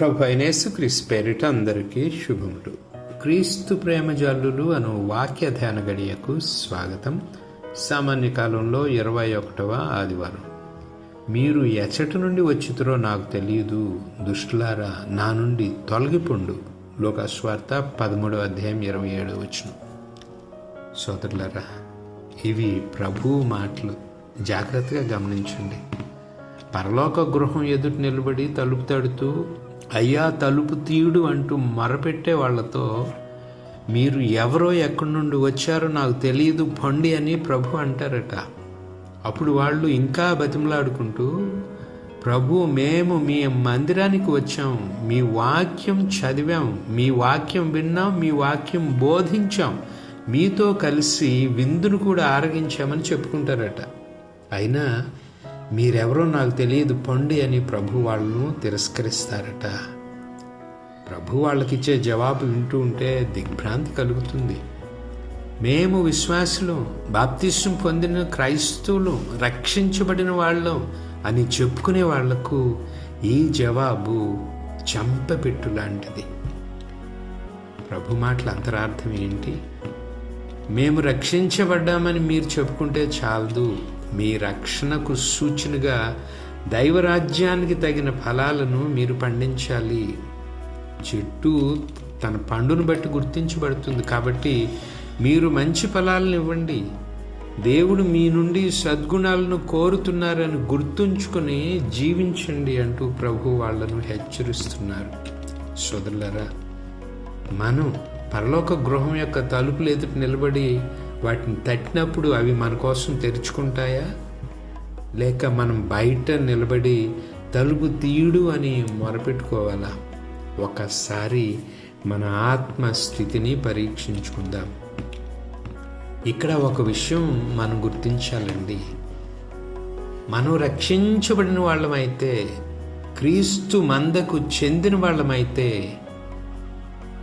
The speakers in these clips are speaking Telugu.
ప్రభు అయినేసు క్రీస్తు పేరిట అందరికీ శుభములు. క్రీస్తు ప్రేమజల్లులు అను వాక్య ధ్యాన గడియకు స్వాగతం. సామాన్య కాలంలో ఇరవై ఒకటవ ఆదివారం. మీరు ఎచ్చటి నుండి వచ్చితురో నాకు తెలియదు. దుష్టులారా నా నుండి తొలగిపోండు. లోకస్వార్త పదమూడవ అధ్యాయం ఇరవై ఏడవ వచ్చిన సోదరులారా ఇవి ప్రభు మాటలు. జాగ్రత్తగా గమనించండి. పరలోక గృహం ఎదుటి నిలబడి తలుపు తడుతూ అయ్యా తలుపు తీయుడు అంటూ మరపెట్టే వాళ్ళతో మీరు ఎవరో ఎక్కడి నుండి వచ్చారో నాకు తెలియదు పండి అని ప్రభు అంటారట. అప్పుడు వాళ్ళు ఇంకా బతిమలాడుకుంటూ ప్రభు మేము మీ మందిరానికి వచ్చాం మీ వాక్యం చదివాం మీ వాక్యం విన్నాం మీ వాక్యం బోధించాం మీతో కలిసి విందును కూడా ఆరగించామని చెప్పుకుంటారట. అయినా మీరెవరో నాకు తెలియదు పండి అని ప్రభు వాళ్ళను తిరస్కరిస్తారట. ప్రభు వాళ్ళకిచ్చే జవాబు వింటూ ఉంటే దిగ్భ్రాంతి కలుగుతుంది. మేము విశ్వాసులు బాప్తిష్టం పొందిన క్రైస్తవులు రక్షించబడిన వాళ్ళం అని చెప్పుకునే వాళ్ళకు ఈ జవాబు చంపపెట్టు లాంటిది. ప్రభు మాటల అంతరార్థం ఏంటి? మేము రక్షించబడ్డామని మీరు చెప్పుకుంటే చాలదు. మీ రక్షణకు సూచనగా దైవరాజ్యానికి తగిన ఫలాలను మీరు పండించాలి. చెట్టు తన పండును బట్టి గుర్తించబడుతుంది కాబట్టి మీరు మంచి ఫలాలను ఇవ్వండి. దేవుడు మీ నుండి సద్గుణాలను కోరుతున్నారని గుర్తుంచుకొని జీవించండి అంటూ ప్రభు వాళ్ళను హెచ్చరిస్తున్నారు. సోదరులరా మనం పరలోక గృహం యొక్క తలుపులు ఎదుటి నిలబడి వాటిని తట్టినప్పుడు అవి మన కోసం తెరుచుకుంటాయా? లేక మనం బయట నిలబడి తలుపు తీయుడు అని మొరపెట్టుకోవాలా? ఒకసారి మన ఆత్మ స్థితిని పరీక్షించుకుందాం. ఇక్కడ ఒక విషయం మనం గుర్తించాలండి. మనం రక్షించబడిన వాళ్ళమైతే క్రీస్తు మందకు చెందిన వాళ్ళమైతే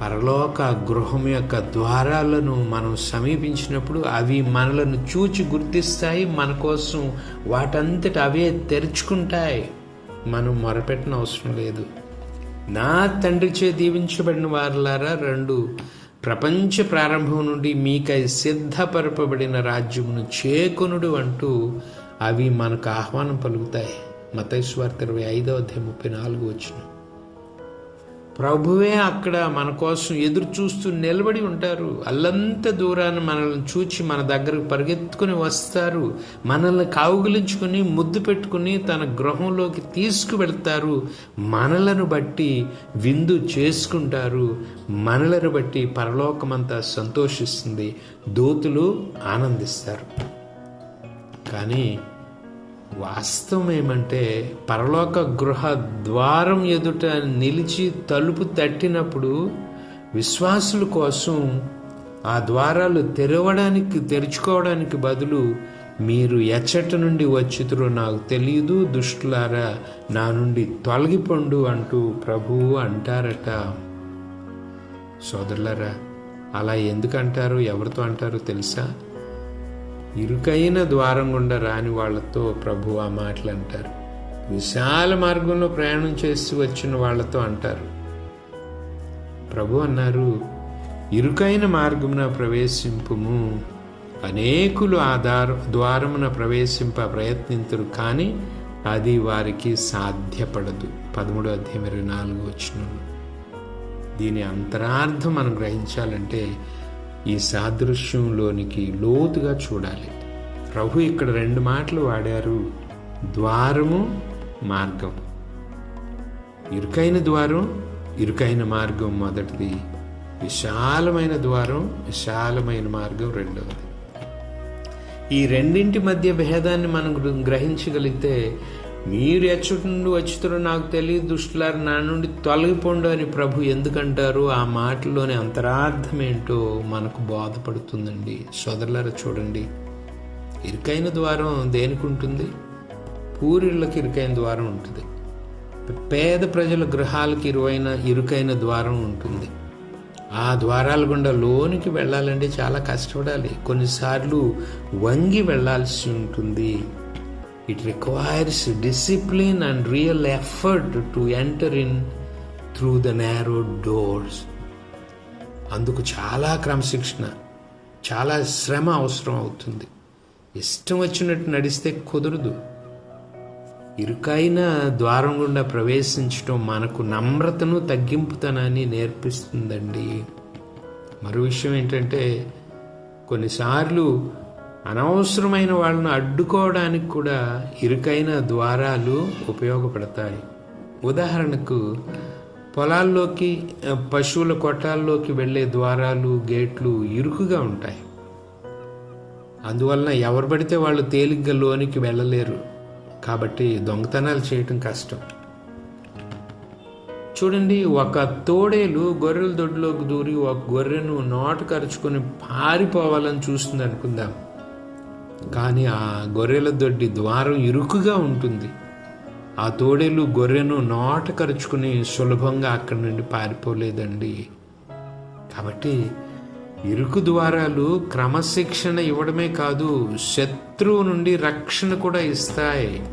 పరలోక గృహం యొక్క ద్వారాలను మనం సమీపించినప్పుడు అవి మనలను చూచి గుర్తిస్తాయి మన కోసం వాటంతట అవే తెరుచుకుంటాయి. మనం మొరపెట్టిన అవసరం లేదు. నా తండ్రి చే దీవించబడిన వారులారా రెండు ప్రపంచ ప్రారంభం నుండి మీకై సిద్ధపరపబడిన రాజ్యమును చేకొనుడు అంటూ అవి మనకు ఆహ్వానం పలుకుతాయి. మతేశ్వార్త ఇరవై ఐదవ అధ్యాయం ముప్పై నాలుగు వచ్చిన ప్రభువే అక్కడ మన కోసం ఎదురు చూస్తూ నిలబడి ఉంటారు. అల్లంత దూరాన్ని మనల్ని చూచి మన దగ్గరకు పరిగెత్తుకుని వస్తారు. మనల్ని కావుగిలించుకుని ముద్దు పెట్టుకుని తన గృహంలోకి తీసుకువెళ్తారు. మనలను బట్టి విందు చేసుకుంటారు. మనలను బట్టి పరలోకమంతా సంతోషిస్తుంది. దోతులు ఆనందిస్తారు. కానీ వాస్తవం ఏమంటే పరలోక గృహ ద్వారం ఎదుట నిలిచి తలుపు తట్టినప్పుడు విశ్వాసుల కోసం ఆ ద్వారాలు తెరవడానికి తెరుచుకోవడానికి బదులు మీరు ఎచ్చట నుండి వచ్చితురో నాకు తెలియదు. దుష్టులారా నా నుండి తొలగిపండు అంటూ ప్రభువు అంటారట. సోదరులారా అలా ఎందుకు అంటారు ఎవరితో అంటారు తెలుసా? ఇరుకైన ద్వారం గుండా రాని వాళ్ళతో ప్రభు ఆ మాటలు అంటారు విశాల మార్గంలో ప్రయాణం చేసి వచ్చిన వాళ్ళతో అంటారు. ప్రభు అన్నారు ఇరుకైన మార్గమున ప్రవేశింపుము అనేకులు ఆ దార ద్వారమున ప్రవేశింప ప్రయత్నించరు కానీ అది వారికి సాధ్యపడదు. పదమూడో అధ్యాయం ఇరవై నాలుగు వచ్చిన దీని అంతరార్థం మనం గ్రహించాలంటే ఈ సాదృశ్యంలోనికి లోతుగా చూడాలి. ప్రభు ఇక్కడ రెండు మాటలు వాడారు. ద్వారము మార్గం. ఇరుకైన ద్వారం ఇరుకైన మార్గం మొదటిది. విశాలమైన ద్వారం విశాలమైన మార్గం రెండవది. ఈ రెండింటి మధ్య భేదాన్ని మనం గ్రహించగలిగితే మీరు ఎచ్చటి నుండి వచ్చుతారో నాకు తెలియదు దుష్టులారు నా నుండి తొలగిపోండు అని ప్రభు ఎందుకంటారు? ఆ మాటలోని అంతరార్థం ఏంటో మనకు బోధపడుతుందండి. సోదరులారా చూడండి. ఇరుకైన ద్వారం దేనికి ఉంటుంది? పూరిళ్ళకి ఇరుకైన ద్వారం ఉంటుంది. పేద ప్రజల గృహాలకు ఇరువైన ఇరుకైన ద్వారం ఉంటుంది. ఆ ద్వారాల గుండా లోనికి వెళ్ళాలంటే చాలా కష్టపడాలి. కొన్నిసార్లు వంగి వెళ్ళాల్సి ఉంటుంది. It requires discipline and real effort to enter in through the narrow doors అందుకు చాలా క్రమశిక్షణ చాలా శ్రమ అవసరం అవుతుంది. ఇష్టం వచ్చినట్టు నడిస్తే కుదరదు. ఇరుకైన ద్వారం గుండా ప్రవేశించడం మనకు నమ్రతను తగ్గింపుతనాన్ని నేర్పిస్తుందండి. మరో విషయం ఏంటంటే కొన్నిసార్లు అనవసరమైన వాళ్ళను అడ్డుకోవడానికి కూడా ఇరుకైన ద్వారాలు ఉపయోగపడతాయి. ఉదాహరణకు పొలాల్లోకి పశువుల కొట్టాల్లోకి వెళ్ళే ద్వారాలు గేట్లు ఇరుకుగా ఉంటాయి. అందువలన ఎవరు పడితే వాళ్ళు తేలిగ్గా లోనికి వెళ్ళలేరు. కాబట్టి దొంగతనాలు చేయటం కష్టం. చూడండి ఒక తోడేలు గొర్రెల దొడ్లోకి దూరి ఒక గొర్రెను నోట కరుచుకొని పారిపోవాలని చూస్తుంది అనుకుందాం. కానీ ఆ గొర్రెల దొడ్డి ద్వారం ఇరుకుగా ఉంటుంది. ఆ తోడేలు గొర్రెను నోట కరుచుకుని సులభంగా అక్కడి నుండి పారిపోలేదండి. కాబట్టి ఇరుకు ద్వారాలు క్రమశిక్షణ ఇవ్వడమే కాదు శత్రువు నుండి రక్షణ కూడా ఇస్తాయి.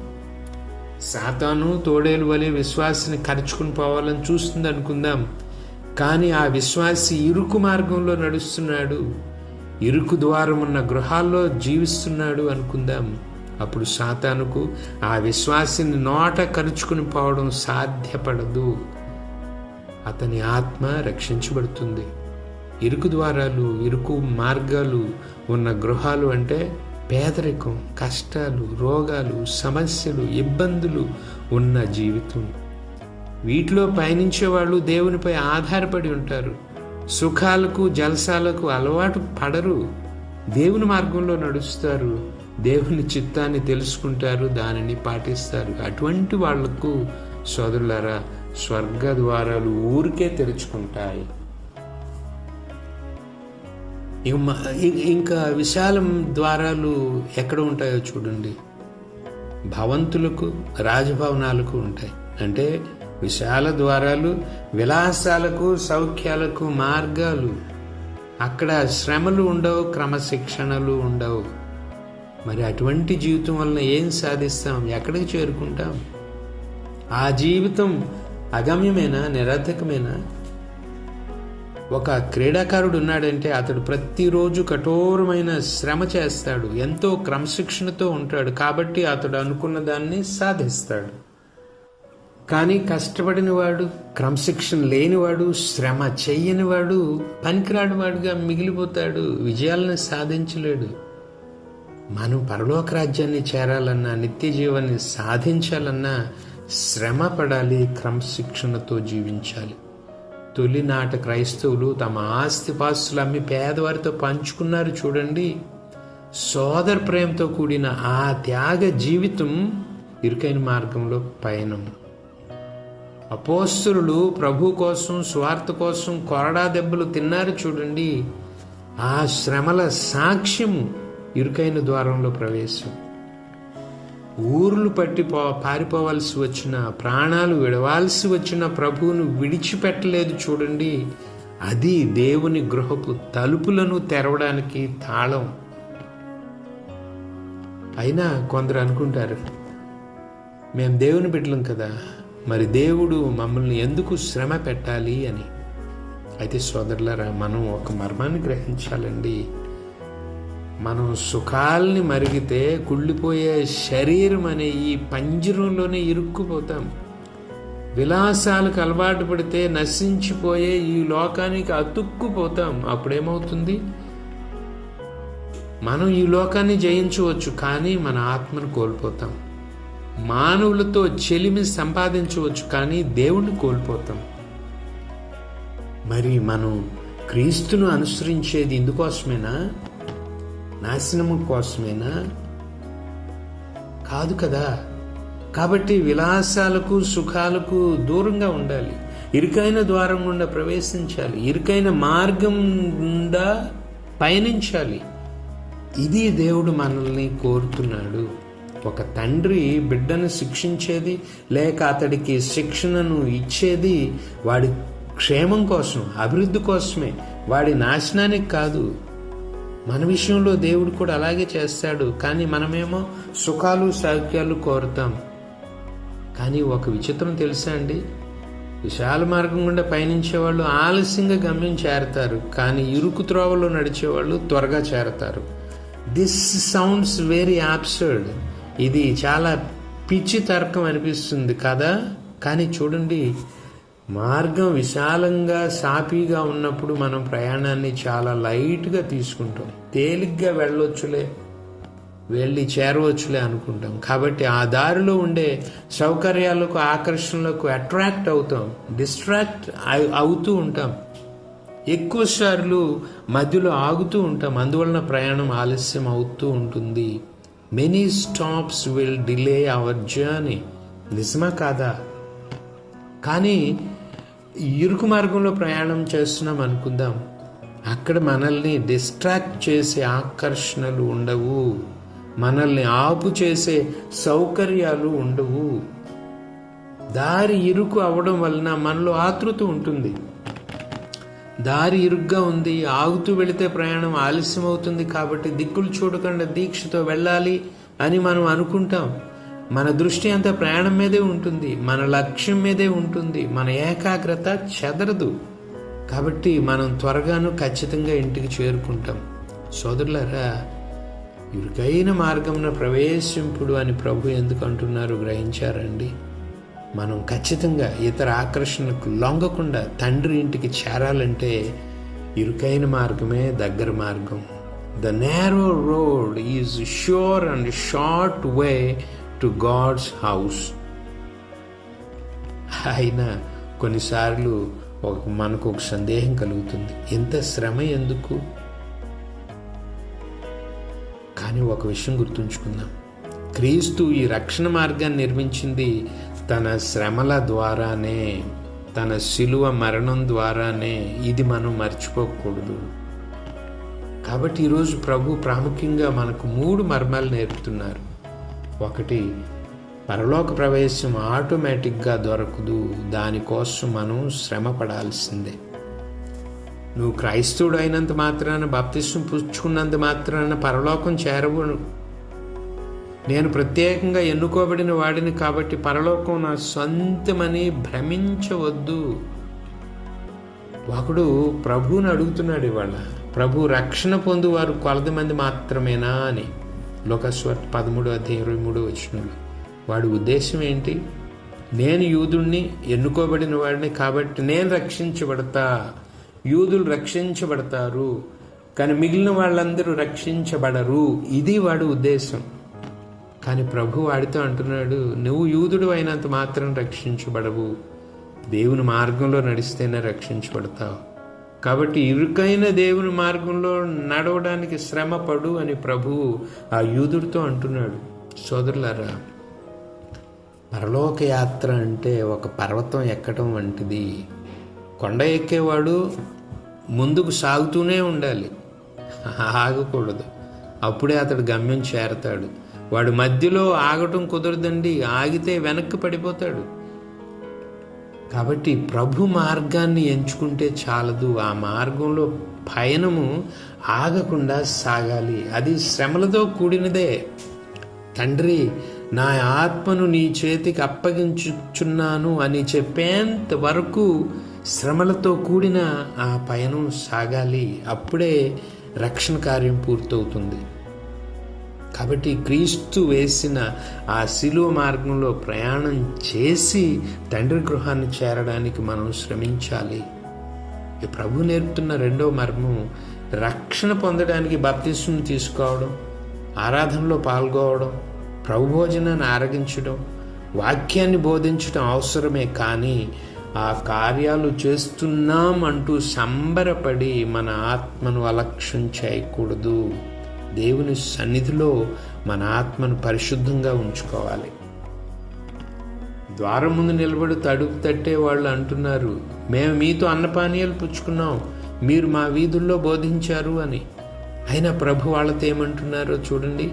సాతాను తోడేలు వలె విశ్వాసిని కరుచుకుని పోవాలని చూస్తుంది అనుకుందాం. కానీ ఆ విశ్వాసి ఇరుకు మార్గంలో నడుస్తున్నాడు. ఇరుకు ద్వారం ఉన్న గృహాల్లో జీవిస్తున్నాడు అనుకుందాం. అప్పుడు సాతానుకు ఆ విశ్వాసిని నోట కరుచుకుని పోవడం సాధ్యపడదు. అతని ఆత్మ రక్షించబడుతుంది. ఇరుకు ద్వారాలు ఇరుకు మార్గాలు ఉన్న గృహాలు అంటే పేదరికం కష్టాలు రోగాలు సమస్యలు ఇబ్బందులు ఉన్న జీవితం. వీటిలో పయనించే వాళ్ళు దేవునిపై ఆధారపడి ఉంటారు. సుఖాలకు జలసాలకు అలవాటు పడరు. దేవుని మార్గంలో నడుస్తారు. దేవుని చిత్తాన్ని తెలుసుకుంటారు దానిని పాటిస్తారు. అటువంటి వాళ్ళకు సోదరులారా స్వర్గ ద్వారాలు ఊరికే తెరుచుకుంటాయి. ఇంకా విశాలం ద్వారాలు ఎక్కడ ఉంటాయో చూడండి. భవంతులకు రాజభవనాలకు ఉంటాయి. అంటే విశాల ద్వారాలు విలాసాలకు సౌఖ్యాలకు మార్గాలు. అక్కడ శ్రమలు ఉండవు క్రమశిక్షణలు ఉండవు. మరి అటువంటి జీవితం వలన ఏం సాధిస్తాం? ఎక్కడికి చేరుకుంటాం? ఆ జీవితం అగమ్యమేనా నిరర్థకమేనా? ఒక క్రీడాకారుడు ఉన్నాడంటే అతడు ప్రతిరోజు కఠోరమైన శ్రమ చేస్తాడు. ఎంతో క్రమశిక్షణతో ఉంటాడు. కాబట్టి అతడు అనుకున్న దాన్ని సాధిస్తాడు. కానీ కష్టపడిన వాడు క్రమశిక్షణ లేనివాడు శ్రమ చెయ్యనివాడు పనికిరానివాడుగా మిగిలిపోతాడు విజయాలను సాధించలేడు. మనం పరలోక రాజ్యాన్ని చేరాలన్నా నిత్య జీవాన్ని సాధించాలన్నా శ్రమ పడాలి క్రమశిక్షణతో జీవించాలి. తొలినాట క్రైస్తవులు తమ ఆస్తిపాస్తులు అమ్మి పేదవారితో పంచుకున్నారు చూడండి. సోదర ప్రేమతో కూడిన ఆ త్యాగ జీవితం ఇరుకైన మార్గంలో పయనం అపోస్తులు ప్రభు కోసం స్వార్థ కోసం కొరడా దెబ్బలు తిన్నారు చూడండి. ఆ శ్రమల సాక్ష్యము ఇరుకైన ద్వారంలో ప్రవేశం. ఊర్లు పట్టి పో పారిపోవాల్సి వచ్చిన ప్రాణాలు విడవాల్సి వచ్చిన ప్రభువును విడిచిపెట్టలేదు చూడండి. అది దేవుని గృహపు తలుపులను తెరవడానికి తాళం. అయినా కొందరు అనుకుంటారు మేము దేవుని బిడ్డలం కదా మరి దేవుడు మమ్మల్ని ఎందుకు శ్రమ పెట్టాలి అని. అయితే సోదరులారా మనం ఒక మర్మాన్ని గ్రహించాలండి. మనం సుఖాల్ని మరిగితే కుళ్ళిపోయే శరీరం అనే ఈ పంజరంలోనే ఇరుక్కుపోతాం. విలాసాలకు అలవాటు పడితే నశించిపోయే ఈ లోకానికి అతుక్కుపోతాం. అప్పుడేమవుతుంది? మనం ఈ లోకాన్ని జయించవచ్చు కానీ మన ఆత్మను కోల్పోతాం. మానవులతో చెలిమి సంపాదించవచ్చు కానీ దేవుణ్ణి కోల్పోతాం. మరి మనం క్రీస్తును అనుసరించేది ఇందుకోసమేనా? నాశనము కోసమేనా? కాదు కదా. కాబట్టి విలాసాలకు సుఖాలకు దూరంగా ఉండాలి. ఇరుకైన ద్వారం గుండా ప్రవేశించాలి. ఇరుకైన మార్గం గుండా పయనించాలి. ఇది దేవుడు మనల్ని కోరుతున్నాడు. ఒక తండ్రి బిడ్డను శిక్షించేది లేక అతడికి శిక్షణను ఇచ్చేది వాడి క్షేమం కోసం అభివృద్ధి కోసమే. వాడి నాశనానికి కాదు. మన విషయంలో దేవుడు కూడా అలాగే చేస్తాడు. కానీ మనమేమో సుఖాలు సౌఖ్యాలు కోరుతాం. కానీ ఒక విచిత్రం తెలుసా అండి? విశాల మార్గం గుండా పయనించే వాళ్ళు ఆలస్యంగా గమ్యం చేరతారు. కానీ ఇరుకు త్రోవలో నడిచేవాళ్ళు త్వరగా చేరతారు. దిస్ సౌండ్స్ వెరీ ఆబ్సర్డ్ ఇది చాలా పిచ్చి తర్కం అనిపిస్తుంది కదా? కానీ చూడండి మార్గం విశాలంగా సాపీగా ఉన్నప్పుడు మనం ప్రయాణాన్ని చాలా లైట్గా తీసుకుంటాం. తేలిగ్గా వెళ్ళొచ్చులే వెళ్ళి చేరవచ్చులే అనుకుంటాం. కాబట్టి ఆ దారిలో ఉండే సౌకర్యాలకు ఆకర్షణలకు అట్రాక్ట్ అవుతాం డిస్ట్రాక్ట్ అవుతూ ఉంటాం. ఎక్కువ సార్లు మధ్యలో ఆగుతూ ఉంటాం. అందువలన ప్రయాణం ఆలస్యం అవుతూ ఉంటుంది. Many stops will delay our journey నిజమా కాదా? కానీ ఇరుకు మార్గంలో ప్రయాణం చేస్తున్నాం అనుకుందాం. అక్కడ మనల్ని డిస్ట్రాక్ట్ చేసే ఆకర్షణలు ఉండవు. మనల్ని ఆపు చేసే సౌకర్యాలు ఉండవు. దారి ఇరుకు అవడం వలన మనలో ఆతృత ఉంటుంది. దారి ఇరుగ్గా ఉంది. ఆగుతూ వెళితే ప్రయాణం ఆలస్యం అవుతుంది కాబట్టి దిక్కులు చూడకుండా దీక్షతో వెళ్ళాలి అని మనం అనుకుంటాం. మన దృష్టి అంతా ప్రయాణం మీదే ఉంటుంది. మన లక్ష్యం మీదే ఉంటుంది. మన ఏకాగ్రత చెదరదు. కాబట్టి మనం త్వరగాను ఖచ్చితంగా ఇంటికి చేరుకుంటాం. సోదరులరా ఇరుకైన మార్గంలో ప్రవేశింపుడు అని ప్రభు ఎందుకు అంటున్నారు గ్రహించారండి మనం ఖచ్చితంగా ఇతర ఆకర్షణకు లొంగకుండా తండ్రి ఇంటికి చేరాలంటే ఇరుకైన మార్గమే దగ్గర మార్గం. The narrow road is sure and short way to God's house అయినా కొన్నిసార్లు ఒక మనకు ఒక సందేహం కలుగుతుంది. ఎంత శ్రమ ఎందుకు? కానీ ఒక విషయం గుర్తుంచుకుందాం. క్రీస్తు ఈ రక్షణ మార్గాన్ని నిర్మించింది తన శ్రమల ద్వారానే తన శిలువ మరణం ద్వారానే ఇది మనం మర్చిపోకూడదు. కాబట్టి ఈరోజు ప్రభు ప్రాముఖ్యంగా మనకు మూడు మర్మాలు నేర్పుతున్నారు. ఒకటి పరలోక ప్రవేశం ఆటోమేటిక్గా దొరకదు. దానికోసం మనం శ్రమ పడాల్సిందే. నువ్వు క్రైస్తవుడు అయినంత మాత్రాన బాప్తిష్టం పుచ్చుకున్నంత మాత్రాన పరలోకం చేరవు నేను ప్రత్యేకంగా ఎన్నుకోబడిన వాడిని కాబట్టి పరలోకం నా సొంతమని భ్రమించవద్దు. ఒకడు ప్రభువుని అడుగుతున్నాడు ఇవాళ. ప్రభు రక్షణ పొందువారు కొలది మంది మాత్రమేనా అని. లోకస్వర్ పదమూడు అధ్యాయం ఇరవై మూడు వచ్చినప్పుడు వాడి ఉద్దేశం ఏంటి? నేను యూదుణ్ణి ఎన్నుకోబడిన వాడిని కాబట్టి నేను రక్షించబడతా. యూదులు రక్షించబడతారు కానీ మిగిలిన వాళ్ళందరూ రక్షించబడరు. ఇది వాడి ఉద్దేశం. కానీ ప్రభు వాడితో అంటున్నాడు నువ్వు యూదుడు అయినంత మాత్రం రక్షించబడవు. దేవుని మార్గంలో నడిస్తేనే రక్షించబడతావు. కాబట్టి ఇరుకైన దేవుని మార్గంలో నడవడానికి శ్రమ పడు అని ప్రభువు ఆ యూదుడితో అంటున్నాడు. సోదరులారా పరలోక యాత్ర అంటే ఒక పర్వతం ఎక్కడం వంటిది. కొండ ఎక్కేవాడు ముందుకు సాగుతూనే ఉండాలి. ఆగకూడదు. అప్పుడే అతడు గమ్యం చేరతాడు. వాడు మధ్యలో ఆగటం కుదరదండి ఆగితే వెనక్కి పడిపోతాడు. కాబట్టి ప్రభు మార్గాన్ని ఎంచుకుంటే చాలదు. ఆ మార్గంలో పయనము ఆగకుండా సాగాలి. అది శ్రమలతో కూడినదే. తండ్రి నా ఆత్మను నీ చేతికి అప్పగించుచున్నాను అని చెప్పేంత వరకు శ్రమలతో కూడిన ఆ పయనం సాగాలి. అప్పుడే రక్షణ కార్యం పూర్తవుతుంది. కాబట్టి క్రీస్తు వేసిన ఆ శిలువ మార్గంలో ప్రయాణం చేసి తండ్రి గృహాన్ని చేరడానికి మనం శ్రమించాలి. ఈ ప్రభు నేర్పుతున్న రెండో మర్మం రక్షణ పొందడానికి బప్తిస్వం తీసుకోవడం ఆరాధనలో పాల్గొవడం ప్రభు భోజనాన్ని ఆరగించడం వాక్యాన్ని బోధించడం అవసరమే కానీ ఆ కార్యాలు చేస్తున్నాం అంటూ సంబరపడి మన ఆత్మను అలక్ష్యం చేయకూడదు. దేవుని సన్నిధిలో మన ఆత్మను పరిశుద్ధంగా ఉంచుకోవాలి. ద్వారం ముందు నిలబడి తడుపు తట్టే వాళ్ళు అంటున్నారు మేము మీతో అన్నపానీయాలు పుచ్చుకున్నాం మీరు మా వీధుల్లో బోధించారు అని. అయినా ప్రభు వాళ్ళతో ఏమంటున్నారో చూడండి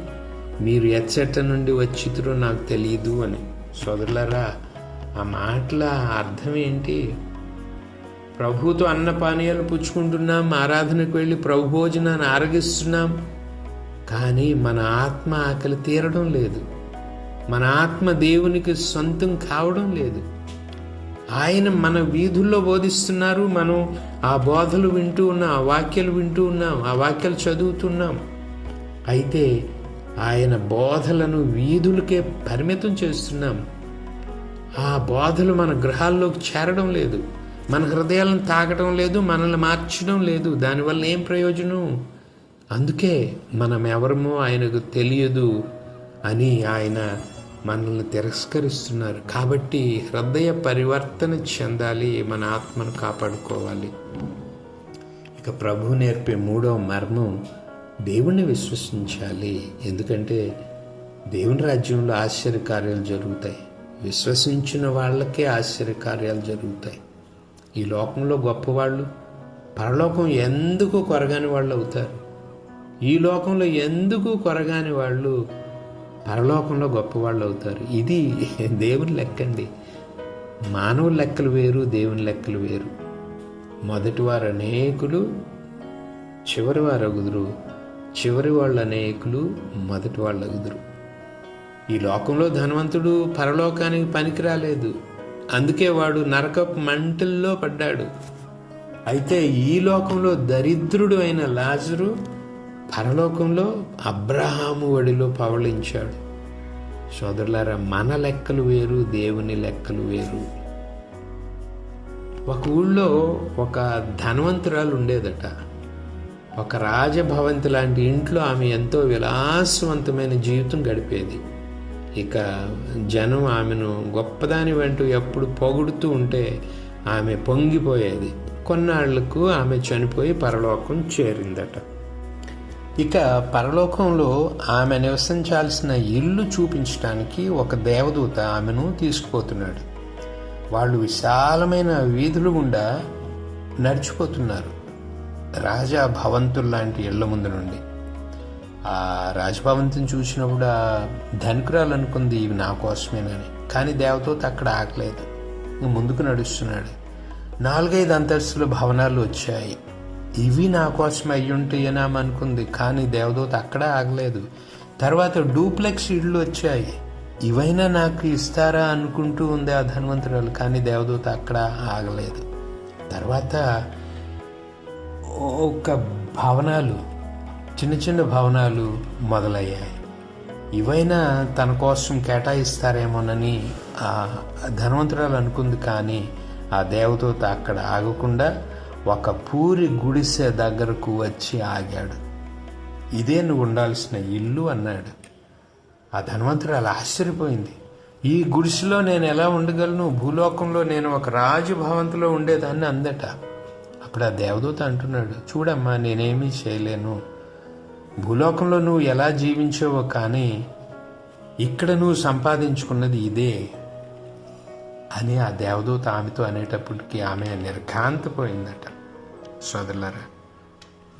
మీరు ఎచ్చట నుండి వచ్చితురో నాకు తెలియదు అని. సోదరులరా ఆ మాటల అర్థం ఏంటి? ప్రభుతో అన్న పానీయాలు పుచ్చుకుంటున్నాం ఆరాధనకు వెళ్ళి ప్రభు భోజనాన్ని ఆరగిస్తున్నాం కానీ మన ఆత్మ ఆకలి తీరడం లేదు. మన ఆత్మ దేవునికి సొంతం కావడం లేదు. ఆయన మన వీధుల్లో బోధిస్తున్నారు. మనం ఆ బోధలు వింటూ ఉన్నాం ఆ వాక్యాలు వింటూ ఉన్నాం ఆ వాక్యాలు చదువుతున్నాం. అయితే ఆయన బోధలను వీధులకే పరిమితం చేస్తున్నాం. ఆ బోధలు మన గృహాల్లోకి చేరడం లేదు. మన హృదయాలను తాకడం లేదు మనల్ని మార్చడం లేదు. దానివల్ల ఏం ప్రయోజనం? అందుకే మనం ఎవరమో ఆయనకు తెలియదు అని ఆయన మనల్ని తిరస్కరిస్తున్నారు. కాబట్టి హృదయ పరివర్తన చెందాలి మన ఆత్మను కాపాడుకోవాలి. ఇక ప్రభు నేర్పే మూడవ మర్మం దేవుణ్ణి విశ్వసించాలి. ఎందుకంటే దేవుని రాజ్యంలో ఆశ్చర్యకార్యాలు జరుగుతాయి. విశ్వసించిన వాళ్ళకే ఆశ్చర్యకార్యాలు జరుగుతాయి. ఈ లోకంలో గొప్పవాళ్ళు పరలోకం ఎందుకు కొరగాని వాళ్ళు అవుతారు? ఈ లోకంలో ఎందుకు కొరగాని వాళ్ళు పరలోకంలో గొప్పవాళ్ళు అవుతారు? ఇది దేవుని లెక్కండి. మానవుల లెక్కలు వేరు దేవుని లెక్కలు వేరు. మొదటి వారు అనేకులు చివరి వారు అగుదురు చివరి వాళ్ళు అనేకులు మొదటి వాళ్ళు అగుదురు ఈ లోకంలో ధనవంతుడు పరలోకానికి పనికి రాలేదు అందుకే వాడు నరకపు మంటల్లో పడ్డాడు. అయితే ఈ లోకంలో దరిద్రుడు అయిన లాజరు పరలోకంలో అబ్రహాము వడిలో పవళించాడు. సోదరులారా మన లెక్కలు వేరు దేవుని లెక్కలు వేరు. ఒక ఊళ్ళో ఒక ధనవంతురాలు ఉండేదట. ఒక రాజభవంతి లాంటి ఇంట్లో ఆమె ఎంతో విలాసవంతమైన జీవితం గడిపేది. ఇక జనం ఆమెను గొప్పదాని వెంటూ ఎప్పుడు పొగుడుతూ ఉంటే ఆమె పొంగిపోయేది. కొన్నాళ్ళకు ఆమె చనిపోయి పరలోకం చేరిందట. ఇక పరలోకంలో ఆమె నివసించాల్సిన ఇల్లు చూపించడానికి ఒక దేవదూత ఆమెను తీసుకుపోతున్నాడు. వాళ్ళు విశాలమైన వీధులు గుండా నడిచిపోతున్నారు. రాజా భవంతులు లాంటి ఇళ్ళ ముందు నుండి. ఆ రాజభవంతిని చూసినప్పుడు ఆ ధనికురాలు అనుకుంది ఇవి నా కోసమేనని. కానీ దేవదూత అక్కడ ఆగలేదు. ముందుకు నడుస్తున్నాడు. నాలుగైదు అంతస్తుల భవనాలు వచ్చాయి. ఇవి నా కోసం అయ్యుంటాయని అనుకుంది కానీ దేవదూత అక్కడ ఆగలేదు. తర్వాత డూప్లెక్స్ ఇళ్ళు వచ్చాయి. ఇవైనా నాకు ఇస్తారా అనుకుంటూ ఉంది ఆ ధన్వంతరాలు కానీ దేవదూత అక్కడ ఆగలేదు. తర్వాత ఒక భవనాలు చిన్న చిన్న భవనాలు మొదలయ్యాయి. ఇవైనా తన కోసం కేటాయిస్తారేమోనని ఆ ధనవంతురాలు అనుకుంది కానీ ఆ దేవదూత అక్కడ ఆగకుండా ఒక పూరి గుడిసె దగ్గరకు వచ్చి ఆగాడు. ఇదే నువ్వు ఉండాల్సిన ఇల్లు అన్నాడు. ఆ ధనవంతురాలు ఆశ్చర్యపోయింది. ఈ గుడిసెలో నేను ఎలా ఉండగలను? భూలోకంలో నేను ఒక రాజు భవంతిలో ఉండేదాన్ని అందట. అప్పుడు ఆ దేవదూత అంటున్నాడు చూడమ్మా నేనేమీ చేయలేను. భూలోకంలో నువ్వు ఎలా జీవించావో కానీ ఇక్కడ నువ్వు సంపాదించుకున్నది ఇదే అని ఆ దేవదూత ఆమెతో అనేటప్పటికీ ఆమె నిర్ఘాంతపోయిందట. సోదరులారా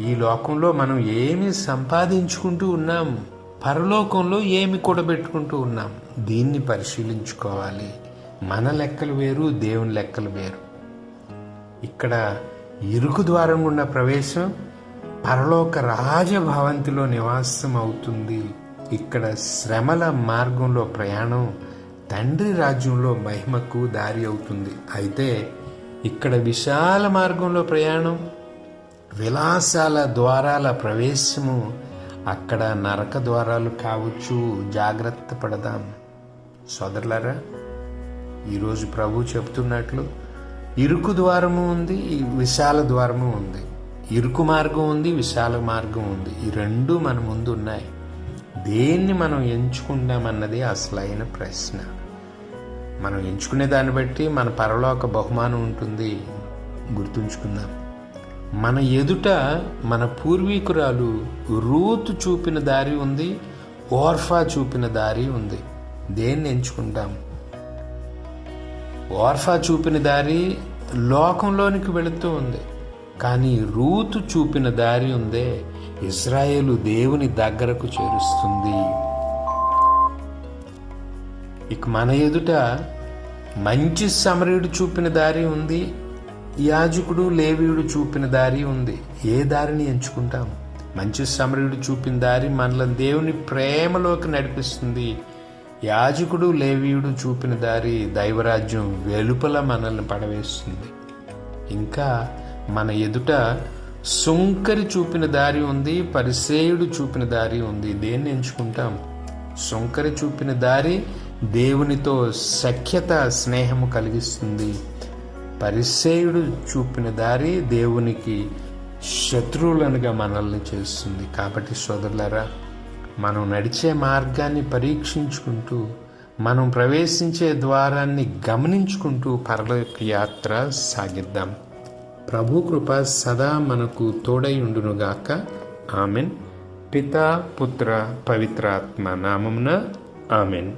ఈ లోకంలో మనం ఏమి సంపాదించుకుంటూ ఉన్నాం పరలోకంలో ఏమి కూడబెట్టుకుంటూ ఉన్నాం దీన్ని పరిశీలించుకోవాలి. మన లెక్కలు వేరు దేవుని లెక్కలు వేరు. ఇక్కడ ఇరుకు ద్వారం గుండా ప్రవేశం పరలోక రాజభవంతిలో నివాసం అవుతుంది. ఇక్కడ శ్రమల మార్గంలో ప్రయాణం తండ్రి రాజ్యంలో మహిమకు దారి అవుతుంది. అయితే ఇక్కడ విశాల మార్గంలో ప్రయాణం విలాసాల ద్వారాల ప్రవేశము అక్కడ నరక ద్వారాలు కావచ్చు జాగ్రత్త పడదాం. సోదరులారా ఈరోజు ప్రభు చెప్తున్నట్లు ఇరుకు ద్వారము ఉంది విశాల ద్వారము ఉంది. ఇరుకు మార్గం ఉంది విశాల మార్గం ఉంది. ఈ రెండు మన ముందు ఉన్నాయి. దేన్ని మనం ఎంచుకుంటామన్నది అసలైన ప్రశ్న. మనం ఎంచుకునే దాన్ని బట్టి మన పరలోక బహుమానం ఉంటుంది గుర్తుంచుకుందాం. మన ఎదుట మన పూర్వీకురాలు రూతు చూపిన దారి ఉంది ఓర్ఫా చూపిన దారి ఉంది. దేన్ని ఎంచుకుంటాం? ఓర్ఫా చూపిన దారి లోకంలోనికి వెళుతూ ఉంది. కానీ రూతు చూపిన దారి ఉందే ఇజ్రాయేలు దేవుని దగ్గరకు చేరుస్తుంది. ఇక మన ఎదుట మంచి సమరుడు చూపిన దారి ఉంది యాజకుడు లేవీయుడు చూపిన దారి ఉంది. ఏ దారిని ఎంచుకుంటాం? మంచి సమరుడు చూపిన దారి మనల్ని దేవుని ప్రేమలోకి నడిపిస్తుంది. యాజకుడు లేవీయుడు చూపిన దారి దైవరాజ్యం వెలుపల మనల్ని పడవేస్తుంది. ఇంకా మన ఎదుట సుంకరి చూపిన దారి ఉంది పరిసేయుడు చూపిన దారి ఉంది. దేన్ని ఎంచుకుంటాం? సుంకరి చూపిన దారి దేవునితో సఖ్యత స్నేహము కలిగిస్తుంది. పరిసేయుడు చూపిన దారి దేవునికి శత్రువులనుగా మనల్ని చేస్తుంది. కాబట్టి సోదరులారా మనం నడిచే మార్గాన్ని పరీక్షించుకుంటూ మనం ప్రవేశించే ద్వారాన్ని గమనించుకుంటూ పరలోక యాత్ర సాగిద్దాం. ప్రభు కృప సదా మనకు తోడై ఉండునుగాక. ఆమెన్. పితా పుత్ర పవిత్రాత్మ నామమున ఆమెన్.